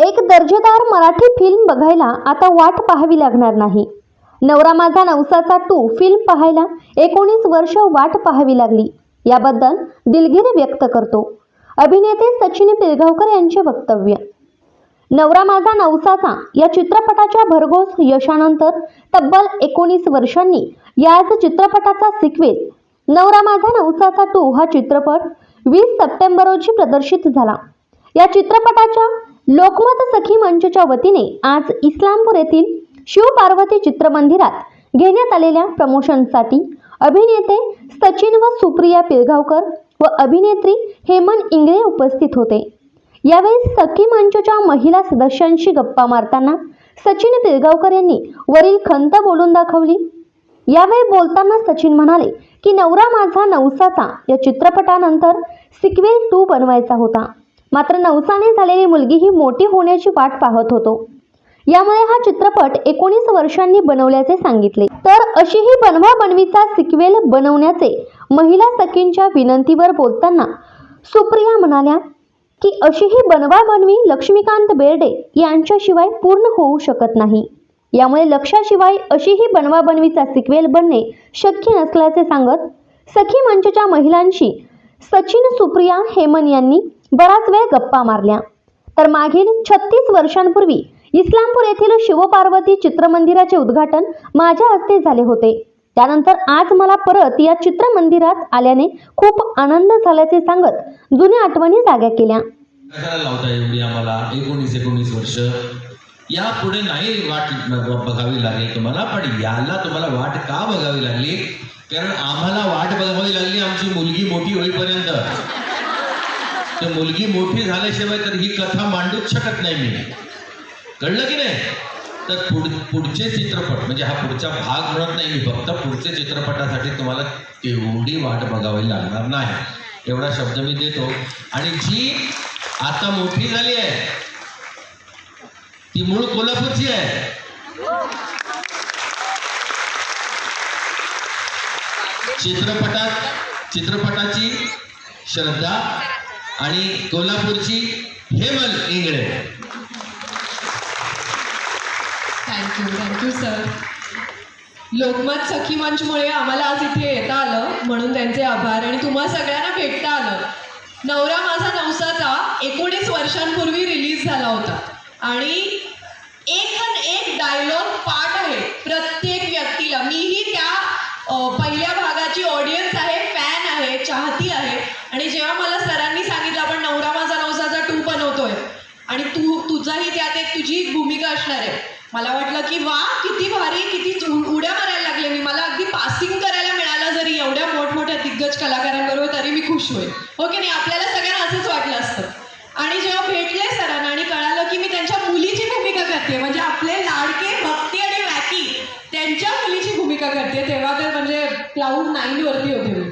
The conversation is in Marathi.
एक दर्जेदार मराठी फिल्म बघायला आता वाट पाहावी लागणार नाही. नवरा माझा नवसाचा टू फिल्म पाहायला एकोणीस वर्ष वाट पाहावी लागली. याबद्दल दिलगिरी व्यक्त करतो. अभिनेते सचिन पिळगावकर यांचे वक्तव्य. नवरा माझा नवसाचा या चित्रपटाच्या भरघोस यशानंतर तब्बल एकोणीस वर्षांनी याच चित्रपटाचा सिक्वेल नवरा माझा नवसाचा टू हा चित्रपट वीस सप्टेंबर रोजी प्रदर्शित झाला. या चित्रपटाच्या लोकमत सखी मंचच्या वतीने आज इस्लामपूर येथील शिवपार्वती चित्रमंदिरात घेण्यात आलेल्या प्रमोशनसाठी अभिनेते सचिन व सुप्रिया पिळगावकर व अभिनेत्री हेमन इंगळे उपस्थित होते. यावेळी सखी मंचच्या महिला सदस्यांशी गप्पा मारताना सचिन पिळगावकर यांनी वरील खंत बोलून दाखवली. यावेळी बोलताना सचिन म्हणाले की नवरा माझा नवसाचा या चित्रपटानंतर सिक्वेल टू बनवायचा होता. मात्र नवसाने झालेली मुलगी ही मोठी होण्याची वाट पाहत होतो. यामुळे हा चित्रपट एकोणीस वर्षांनी बनवल्याचे सांगितले. तर अशी ही बनवा बनवीचा सिक्वेल बनवण्याचे महिला सखींच्या विनंतीवर बोलताना सुप्रिया म्हणाल्या की अशी ही बनवा बनवी लक्ष्मीकांत बेर्डे यांच्याशिवाय पूर्ण होऊ शकत नाही. यामुळे लक्षाशिवाय अशी ही बनवा बनवीचा सिक्वेल बनणे शक्य नसल्याचे सांगत सखी मंचच्या महिलांशी सचिन सुप्रिया हेमन यांनी बराच वेळ गप्पा मारल्या. तर मागील छत्तीस वर्षांपूर्वी इस्लामपूर येथील शिवपार्वती चित्रमंदिराचे उद्घाटन माझ्या हस्ते झाले होते. त्यानंतर आज मला परत या चित्रमंदिरात आल्याने खूप आनंद झाल्याचे सांगत जुन्या आठवणी जाग्या केल्या. लावता एवढी आम्हाला? एकोणीस एकोणीस वर्ष. या पुढे नाही वाट बघावी लागेल तुम्हाला पण याला तुम्हाला वाट का बघावी लागली? कारण आम्हाला वाट बघावी लागली आमची मुलगी मोठी होईपर्यंत. तर मुलगी मोठी झाल्याशिवाय तर ही कथा मांडूच शकत नाही मी. कळलं की नाही? तर पुढ पुढचे चित्रपट म्हणजे हा पुढचा भाग म्हणत नाही मी फक्त पुढच्या चित्रपटासाठी तुम्हाला एवढी वाट बघावी लागणार नाही. एवढा शब्द मी देतो. आणि जी आता मोठी झाली आहे ती मूळ कोल्हापूरची आहे. चित्रपटात चित्रपटाची श्रद्धा आणि कोल्हापूरची Hemal Ingale. Thank you thank you sir Lokmat Sakhi मंचमुळे आम्हाला आज इथे येता आलं म्हणून त्यांचे आभार. आणि तुम्हा सगळ्यांना भेटता आलं. नवरा माझा नवसाचा एकोणीस वर्षांपूर्वी रिलीज झाला होता. आणि एक एक डायलॉग पाठ आहे प्रत्येक व्यक्तीला. मीही त्या आणि तू तुझाही त्यात एक तुझी भूमिका असणार आहे. मला वाटलं की वा किती भारी किती उड्या मारायला लागले मी. मला अगदी पासिंग करायला मिळालं जरी एवढ्या मोठमोठ्या दिग्गज कलाकारांबरोबर तरी मी खुश होईल. हो की नाही? आपल्याला सगळ्यांना असंच वाटलं असतं. आणि जेव्हा भेटले सरांना आणि कळालं की मी त्यांच्या मुलीची भूमिका करते म्हणजे आपले लाडके भक्ती आणि वॅकी त्यांच्या मुलीची भूमिका करते तेव्हा तर म्हणजे क्लाउड नाईन वरती होते. मी